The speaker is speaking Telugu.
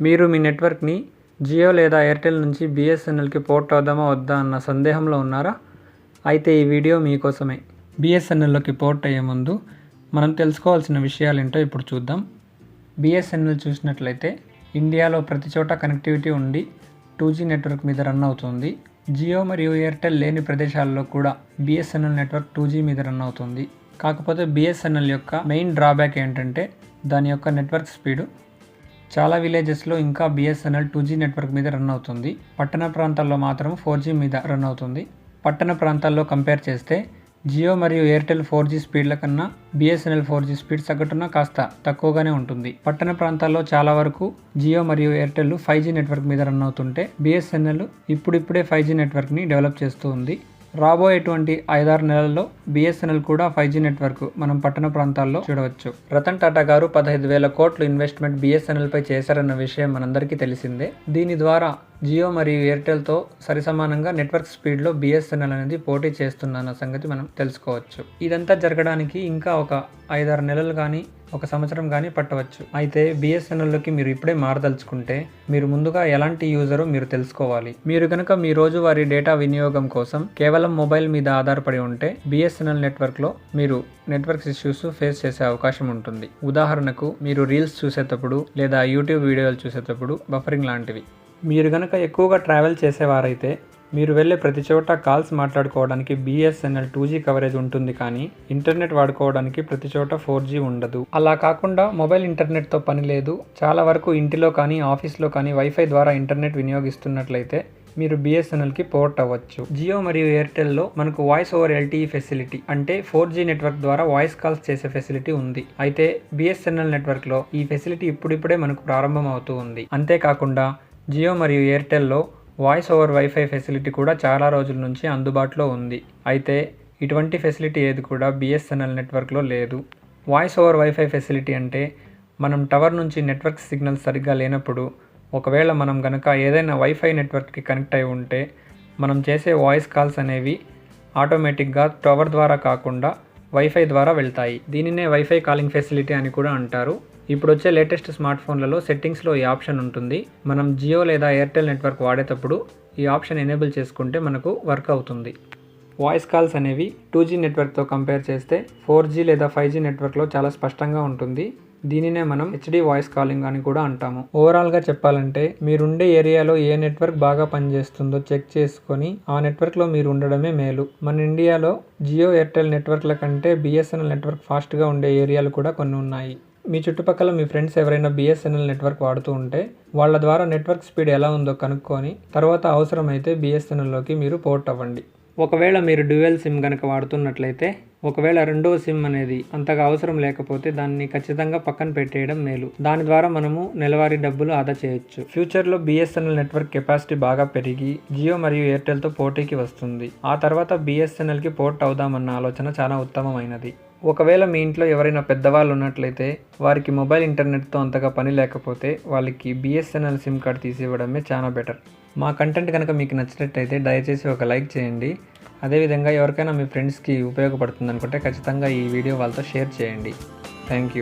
మీరు మీ నెట్వర్క్ని జియో లేదా ఎయిర్టెల్ నుంచి బిఎస్ఎన్ఎల్కి పోర్ట్ అవుదామా వద్దా అన్న సందేహంలో ఉన్నారా? అయితే ఈ వీడియో మీకోసమే. బిఎస్ఎన్ఎల్లోకి పోర్ట్ అయ్యే ముందు మనం తెలుసుకోవాల్సిన విషయాలు ఏంటో ఇప్పుడు చూద్దాం. బిఎస్ఎన్ఎల్ చూసినట్లయితే ఇండియాలో ప్రతి చోట కనెక్టివిటీ ఉండి టూ జీ నెట్వర్క్ మీద రన్ అవుతుంది. జియో మరియు ఎయిర్టెల్ లేని ప్రదేశాల్లో కూడా బిఎస్ఎన్ఎల్ నెట్వర్క్ టూ జీ మీద రన్ అవుతుంది. కాకపోతే బిఎస్ఎన్ఎల్ యొక్క మెయిన్ డ్రాబ్యాక్ ఏంటంటే దాని యొక్క నెట్వర్క్ స్పీడు చాలా విలేజెస్లో ఇంకా బిఎస్ఎన్ఎల్ టూ జీ నెట్వర్క్ మీద రన్ అవుతుంది. పట్టణ ప్రాంతాల్లో మాత్రం ఫోర్ జీ మీద రన్ అవుతుంది. పట్టణ ప్రాంతాల్లో కంపేర్ చేస్తే జియో మరియు ఎయిర్టెల్ ఫోర్ జీ స్పీడ్ల కన్నా బిఎస్ఎన్ఎల్ ఫోర్ జీ స్పీడ్ సగటున కాస్త తక్కువగానే ఉంటుంది. పట్టణ ప్రాంతాల్లో చాలా వరకు జియో మరియు ఎయిర్టెల్ ఫైవ్ జీ నెట్వర్క్ మీద రన్ అవుతుంటే బిఎస్ఎన్ఎల్ ఇప్పుడిప్పుడే ఫైవ్ జీ నెట్వర్క్ని డెవలప్ చేస్తూ ఉంది. రాబోయేటువంటి ఐదారు నెలల్లో బిఎస్ఎన్ఎల్ కూడా ఫైవ్ జీ నెట్వర్క్ మనం పట్టణ ప్రాంతాల్లో చూడవచ్చు. రతన్ టాటా గారు పదహైదు వేల కోట్లు ఇన్వెస్ట్మెంట్ బిఎస్ఎన్ఎల్ పై చేశారన్న విషయం మనందరికీ తెలిసిందే. దీని ద్వారా జియో మరియు ఎయిర్టెల్తో సరిసమానంగా నెట్వర్క్ స్పీడ్లో బిఎస్ఎన్ఎల్ అనేది పోటీ చేస్తుందన్న సంగతి మనం తెలుసుకోవచ్చు. ఇదంతా జరగడానికి ఇంకా ఒక ఐదారు నెలలు కానీ ఒక సంవత్సరం కానీ పట్టవచ్చు. అయితే బిఎస్ఎన్ఎల్లోకి మీరు ఇప్పుడే మారదలుచుకుంటే మీరు ముందుగా ఎలాంటి యూజరో మీరు తెలుసుకోవాలి. మీరు కనుక మీ రోజువారీ డేటా వినియోగం కోసం కేవలం మొబైల్ మీద ఆధారపడి ఉంటే బిఎస్ఎన్ఎల్ నెట్వర్క్లో మీరు నెట్వర్క్ ఇష్యూస్ ఫేస్ చేసే అవకాశం ఉంటుంది. ఉదాహరణకు మీరు రీల్స్ చూసేటప్పుడు లేదా యూట్యూబ్ వీడియోలు చూసేటప్పుడు బఫరింగ్ లాంటివి. మీరు కనుక ఎక్కువగా ట్రావెల్ చేసేవారైతే మీరు వెళ్ళే ప్రతి చోట కాల్స్ మాట్లాడుకోవడానికి బిఎస్ఎన్ఎల్ టూ జీ కవరేజ్ ఉంటుంది కానీ ఇంటర్నెట్ వాడుకోవడానికి ప్రతి చోట ఫోర్ జీ ఉండదు. అలా కాకుండా మొబైల్ ఇంటర్నెట్తో పని లేదు. చాలా వరకు ఇంటిలో కానీ ఆఫీస్లో కానీ వైఫై ద్వారా ఇంటర్నెట్ వినియోగిస్తున్నట్లయితే మీరు బిఎస్ఎన్ఎల్కి పోర్ట్ అవ్వచ్చు. జియో మరియు ఎయిర్టెల్లో మనకు వాయిస్ ఓవర్ ఎల్టీఈ ఫెసిలిటీ అంటే ఫోర్ జీ నెట్వర్క్ ద్వారా వాయిస్ కాల్స్ చేసే ఫెసిలిటీ ఉంది. అయితే బిఎస్ఎన్ఎల్ నెట్వర్క్లో ఈ ఫెసిలిటీ ఇప్పుడిప్పుడే మనకు ప్రారంభం అవుతూ ఉంది. అంతేకాకుండా జియో మరియు ఎయిర్టెల్లో వాయిస్ ఓవర్ వైఫై ఫెసిలిటీ కూడా చాలా రోజుల నుంచి అందుబాటులో ఉంది. అయితే ఇటువంటి ఫెసిలిటీ ఏది కూడా బిఎస్ఎన్ఎల్ నెట్వర్క్లో లేదు. వాయిస్ ఓవర్ వైఫై ఫెసిలిటీ అంటే మనం టవర్ నుంచి నెట్వర్క్ సిగ్నల్ సరిగ్గా లేనప్పుడు ఒకవేళ మనం కనుక ఏదైనా వైఫై నెట్వర్క్కి కనెక్ట్ అయి ఉంటే మనం చేసే వాయిస్ కాల్స్ అనేవి ఆటోమేటిక్గా టవర్ ద్వారా కాకుండా వైఫై ద్వారా వెళ్తాయి. దీనినే వైఫై కాలింగ్ ఫెసిలిటీ అని కూడా అంటారు. ఇప్పుడు వచ్చే లేటెస్ట్ స్మార్ట్ ఫోన్లలో సెట్టింగ్స్లో ఈ ఆప్షన్ ఉంటుంది. మనం జియో లేదా ఎయిర్టెల్ నెట్వర్క్ వాడేటప్పుడు ఈ ఆప్షన్ ఎనేబుల్ చేసుకుంటే మనకు వర్క్ అవుతుంది. వాయిస్ కాల్స్ అనేవి టూ జీ నెట్వర్క్తో కంపేర్ చేస్తే ఫోర్ జీ లేదా ఫైవ్ జీ నెట్వర్క్లో చాలా స్పష్టంగా ఉంటుంది. దీనినే మనం హెచ్డి వాయిస్ కాలింగ్ అని కూడా అంటాము. ఓవరాల్గా చెప్పాలంటే మీరుండే ఏరియాలో ఏ నెట్వర్క్ బాగా పనిచేస్తుందో చెక్ చేసుకొని ఆ నెట్వర్క్లో మీరు ఉండడమే మేలు. మన ఇండియాలో జియో ఎయిర్టెల్ నెట్వర్క్ల కంటే బిఎస్ఎన్ఎల్ నెట్వర్క్ ఫాస్ట్గా ఉండే ఏరియాలు కూడా కొన్ని ఉన్నాయి. మీ చుట్టుపక్కల మీ ఫ్రెండ్స్ ఎవరైనా బిఎస్ఎన్ఎల్ నెట్వర్క్ వాడుతూ ఉంటే వాళ్ళ ద్వారా నెట్వర్క్ స్పీడ్ ఎలా ఉందో కనుక్కొని తర్వాత అవసరమైతే బిఎస్ఎన్ఎల్లోకి మీరు పోర్ట్ అవ్వండి. ఒకవేళ మీరు డ్యూయల్ సిమ్ కనుక వాడుతున్నట్లయితే ఒకవేళ రెండవ సిమ్ అనేది అంతగా అవసరం లేకపోతే దాన్ని ఖచ్చితంగా పక్కన పెట్టేయడం మేలు. దాని ద్వారా మనము నెలవారీ డబ్బులు ఆదా చేయొచ్చు. ఫ్యూచర్లో బిఎస్ఎన్ఎల్ నెట్వర్క్ కెపాసిటీ బాగా పెరిగి జియో మరియు ఎయిర్టెల్తో పోటీకి వస్తుంది. ఆ తర్వాత బిఎస్ఎన్ఎల్కి పోర్ట్ అవుదామన్న ఆలోచన చాలా ఉత్తమమైనది. ఒకవేళ మీ ఇంట్లో ఎవరైనా పెద్దవాళ్ళు ఉన్నట్లయితే వారికి మొబైల్ ఇంటర్నెట్తో అంతగా పని లేకపోతే వాళ్ళకి బిఎస్ఎన్ఎల్ సిమ్ కార్డ్ తీసి ఇవ్వడమే చాలా బెటర్. మా కంటెంట్ కనుక మీకు నచ్చినట్టయితే దయచేసి ఒక లైక్ చేయండి. అదేవిధంగా ఎవరికైనా మీ ఫ్రెండ్స్కి ఉపయోగపడుతుంది అనుకుంటే ఖచ్చితంగా ఈ వీడియో వాళ్ళతో షేర్ చేయండి. Thank you